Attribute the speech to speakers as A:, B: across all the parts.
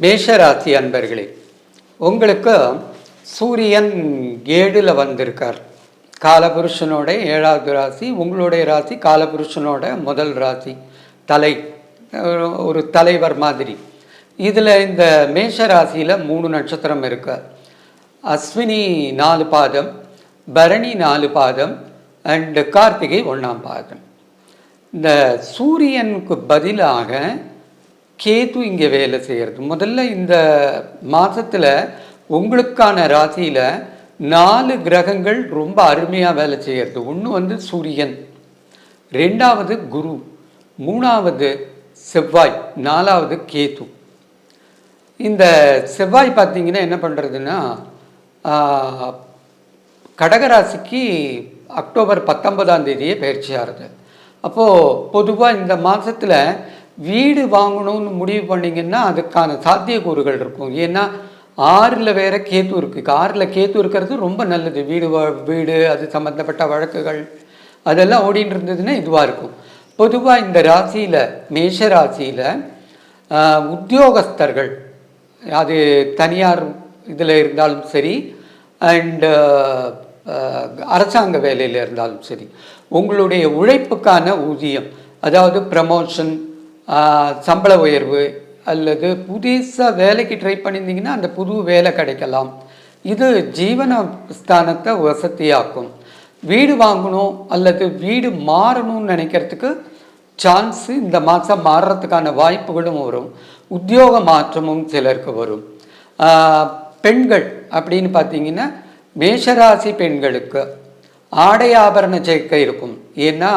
A: மேஷராசி அன்பர்களே உங்களுக்கு சூரியன் ஏழில் வந்திருக்கார். காலபுருஷனோட ஏழாவது ராசி உங்களுடைய ராசி காலபுருஷனோட முதல் ராசி. தலை ஒரு- தலைவர் மாதிரி. இதில் இந்த மேஷ ராசியில் மூணு நட்சத்திரம் இருக்கு. அஸ்வினி நாலு பாதம் பரணி நாலு பாதம் அண்டு கார்த்திகை ஒன்றாம் பாதம். இந்த சூரியனுக்கு பதிலாக கேது இங்கே வேலை செய்கிறது. முதல்ல இந்த மாதத்தில் உங்களுக்கான ராசியில் நாலு கிரகங்கள் ரொம்ப அருமையாக வேலை செய்கிறது. ஒன்று வந்து சூரியன் ரெண்டாவது குரு மூணாவது செவ்வாய் நாலாவது கேது. இந்த செவ்வாய் பார்த்தீங்கன்னா என்ன பண்ணுறதுன்னா கடகராசிக்கு அக்டோபர் பத்தொன்பதாம் தேதியே பயிற்சி ஆகுது அப்போது பொதுவாக இந்த மாதத்தில் வீடு வாங்கணும்னு முடிவு பண்ணிங்கன்னா அதுக்கான சாத்தியக்கூறுகள் இருக்கும். ஏன்னா ஆறில் வேற கேத்து இருக்குது ஆறில் கேத்து இருக்கிறது ரொம்ப நல்லது. வீடு வா- வீடு அது சம்மந்தப்பட்ட வழக்குகள் அதெல்லாம் ஓடிட்டு இருந்ததுன்னா இதுவாக இருக்கும். பொதுவாக இந்த ராசியில் மேஷ ராசியில் உத்தியோகஸ்தர்கள் அது தனியார் இதில் இருந்தாலும் சரி அண்டு அரசாங்க வேலையில் இருந்தாலும் சரி உங்களுடைய உழைப்புக்கான ஊதியம் அதாவது ப்ரமோஷன் சம்பள உயர்வு அல்லது புதுசாக வேலைக்கு ட்ரை பண்ணியிருந்தீங்கன்னா அந்த புது வேலை கிடைக்கலாம். இது ஜீவன ஸ்தானத்தை வசதியாக்கும். வீடு வாங்கணும் அல்லது வீடு மாறணும்னு நினைக்கிறதுக்கு சான்ஸு இந்த மாதம் மாறுறதுக்கான வாய்ப்புகளும் வரும். உத்தியோக மாற்றமும் சிலருக்கு வரும். பெண்கள் அப்படின்னு பார்த்தீங்கன்னா மேஷராசி பெண்களுக்கு ஆடை ஆபரண சேர்க்கை இருக்கும். ஏன்னா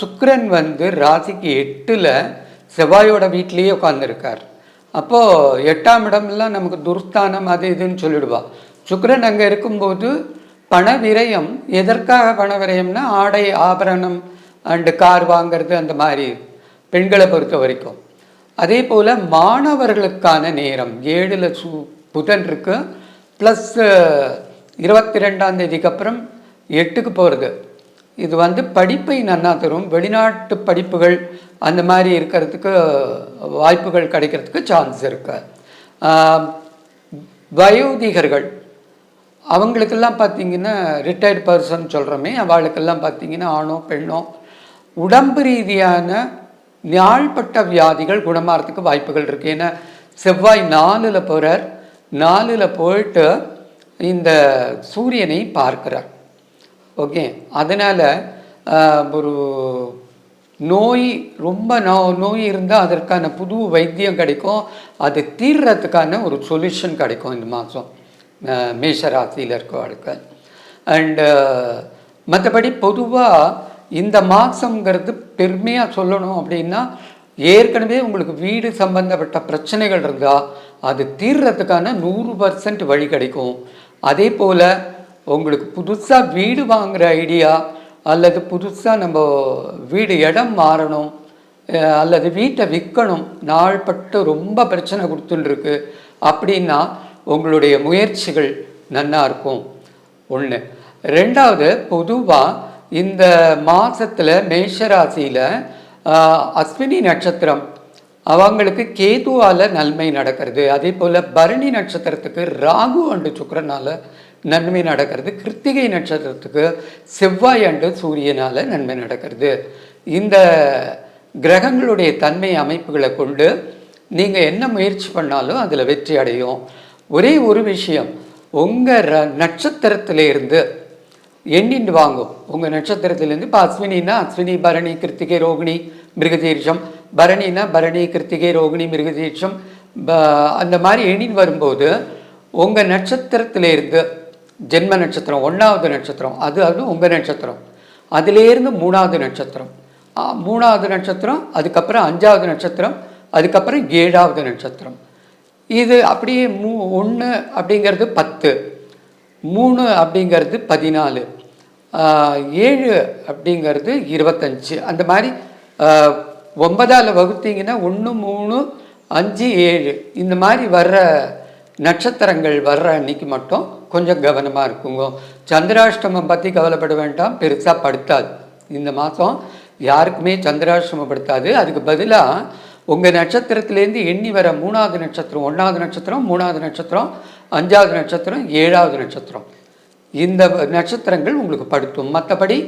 A: சுக்ரன் வந்து ராசிக்கு எட்டில் செவ்வாயோட வீட்லேயே உட்காந்துருக்கார் அப்போது எட்டாம் இடம்லாம் நமக்கு துர்ஸ்தானம் அது இதுன்னு சொல்லிடுவா. சுக்ரன் அங்கே இருக்கும்போது பண விரயம் எதற்காக பண விரயம்னா ஆடை ஆபரணம் அண்டு கார் வாங்குறது அந்த மாதிரி பெண்களை பொறுத்த வரைக்கும். அதே போல் மாணவர்களுக்கான நேரம் ஏழில் சு புதன் இருக்கு ப்ளஸ் இருபத்தி ரெண்டாம் தேதிக்கு அப்புறம் எட்டுக்கு போகிறது இது வந்து படிப்பை நன்னா தரும். வெளிநாட்டு படிப்புகள் அந்த மாதிரி இருக்கிறதுக்கு வாய்ப்புகள் கிடைக்கிறதுக்கு சான்ஸ் இருக்கு. வயோதிகர்கள் அவங்களுக்கெல்லாம் பார்த்தீங்கன்னா ரிட்டையர்ட் பர்சன் சொல்கிறோமே அவளுக்கெல்லாம் பார்த்தீங்கன்னா ஆணோ பெண்ணோ உடம்பு ரீதியான நாள்பட்ட வியாதிகள் குணமாகறதுக்கு வாய்ப்புகள் இருக்குது ஏன்னா செவ்வாய் நாலில் போகிறார் நாலில் போயிட்டு இந்த சூரியனை பார்க்கிறார். ஓகே. அதனால் ஒரு நோய் ரொம்ப நோ நோய் இருந்தால் அதற்கான புது வைத்தியம் கிடைக்கும். அது தீர்றதுக்கான ஒரு சொல்யூஷன் கிடைக்கும் இந்த மாதம். மேஷ ராசியில் இருக்கவளுக்கு அண்டு மற்றபடி பொதுவாக இந்த மாதங்கிறது பெருமையாக சொல்லணும் அப்படின்னா ஏற்கனவே உங்களுக்கு வீடு சம்பந்தப்பட்ட பிரச்சனைகள் இருந்தால் அது தீர்றதுக்கான நூறு பர்சன்ட் வழி கிடைக்கும். அதே போல் உங்களுக்கு புதுசாக வீடு வாங்குற ஐடியா அல்லது புதுசாக நம்ம வீடு இடம் மாறணும் அல்லது வீட்டை விற்கணும் நாள்பட்டு ரொம்ப பிரச்சனை கொடுத்துட்டுருக்கு அப்படின்னா உங்களுடைய முயற்சிகள் நன்னா இருக்கும். ஒன்று ரெண்டாவது பொதுவாக இந்த மாதத்தில் மேஷராசியில் அஸ்வினி நட்சத்திரம் அவங்களுக்கு கேதுவால் நன்மை நடக்கிறது. அதே போல் பரணி நட்சத்திரத்துக்கு ராகு அண்டு சுக்கரனால் நன்மை நடக்கிறது. கிருத்திகை நட்சத்திரத்துக்கு செவ்வாய் அண்டு சூரியனால் நன்மை நடக்கிறது. இந்த கிரகங்களுடைய தன்மை அமைப்புகளை கொண்டு நீங்கள் என்ன முயற்சி பண்ணாலும் அதில் வெற்றி அடையும். ஒரே ஒரு விஷயம் உங்கள் ர நட்சத்திரத்திலேருந்து எண்ணிட்டு வாங்கும். உங்கள் நட்சத்திரத்திலேருந்து இப்போ அஸ்வினின்னா அஸ்வினி பரணி கிருத்திகை ரோகிணி மிருகதீர்ஷம் பரணினா பரணி கிருத்திகை ரோகிணி மிருகதீர்ஷம் ப அந்த மாதிரி எண்ணின்னு வரும்போது உங்கள் நட்சத்திரத்திலேருந்து ஜென்ம நட்சத்திரம் ஒன்றாவது நட்சத்திரம் அது அது உங்கள் நட்சத்திரம். அதிலேருந்து மூணாவது நட்சத்திரம். மூணாவது நட்சத்திரம் அதுக்கப்புறம் அஞ்சாவது நட்சத்திரம் அதுக்கப்புறம் ஏழாவது நட்சத்திரம். இது அப்படியே மூ ஒன்று அப்படிங்கிறது பத்து மூணு அப்படிங்கிறது பதினாலு ஏழு அப்படிங்கிறது இருபத்தஞ்சி. அந்த மாதிரி ஒன்பதால் வகுத்தீங்கன்னா ஒன்று மூணு அஞ்சு ஏழு. இந்த மாதிரி வர்ற நட்சத்திரங்கள் வர்ற அன்னைக்கு மட்டும் கொஞ்சம் கவனமாக இருக்குங்க. சந்திராஷ்டமம் பற்றி கவலைப்பட வேண்டாம். பெருசாக படுத்தாது. இந்த மாதம் யாருக்குமே சந்திராஷ்டமம் படுத்தாது. அதுக்கு பதிலாக உங்கள் நட்சத்திரத்துலேருந்து எண்ணி வர மூணாவது நட்சத்திரம் ஒன்றாவது நட்சத்திரம் மூணாவது நட்சத்திரம் அஞ்சாவது நட்சத்திரம் ஏழாவது நட்சத்திரம். இந்த நட்சத்திரங்கள் உங்களுக்கு படுத்தும். மற்றபடி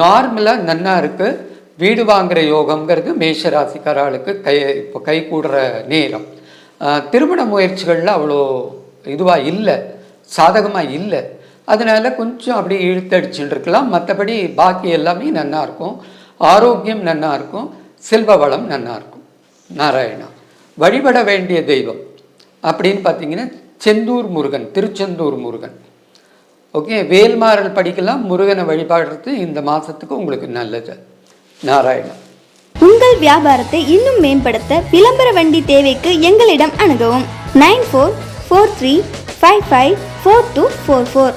A: நார்மலாக நன்னா இருக்குது வீடு வாங்குகிற யோகம்ங்கிறது மேஷராசிக்காரர்களுக்கு கை இப்போ கை கூடுற நேரம். திருமண முயற்சிகளில் அவ்வளோ இதுவாக இல்லை. சாதகமாக இல்லை. அதனால் கொஞ்சம் அப்படியே இழுத்தடிச்சுட்டு இருக்கலாம் மற்றபடி பாக்கி எல்லாமே நல்லாயிருக்கும் ஆரோக்கியம் நல்லாயிருக்கும் செல்வ வளம் நல்லாயிருக்கும் நாராயணா வழிபட வேண்டிய தெய்வம் அப்படின்னு பார்த்தீங்கன்னா செந்தூர் முருகன் திருச்செந்தூர் முருகன். ஓகே வேல்மாறல் படிக்கலாம். முருகனை வழிபாடுறது இந்த மாதத்துக்கு உங்களுக்கு நல்லது. நாராயணா.
B: உங்கள் வியாபாரத்தை இன்னும் மேம்படுத்த விளம்பர வண்டி தேவைக்கு எங்களிடம் அணுகவும். Nine four four three five five four two four four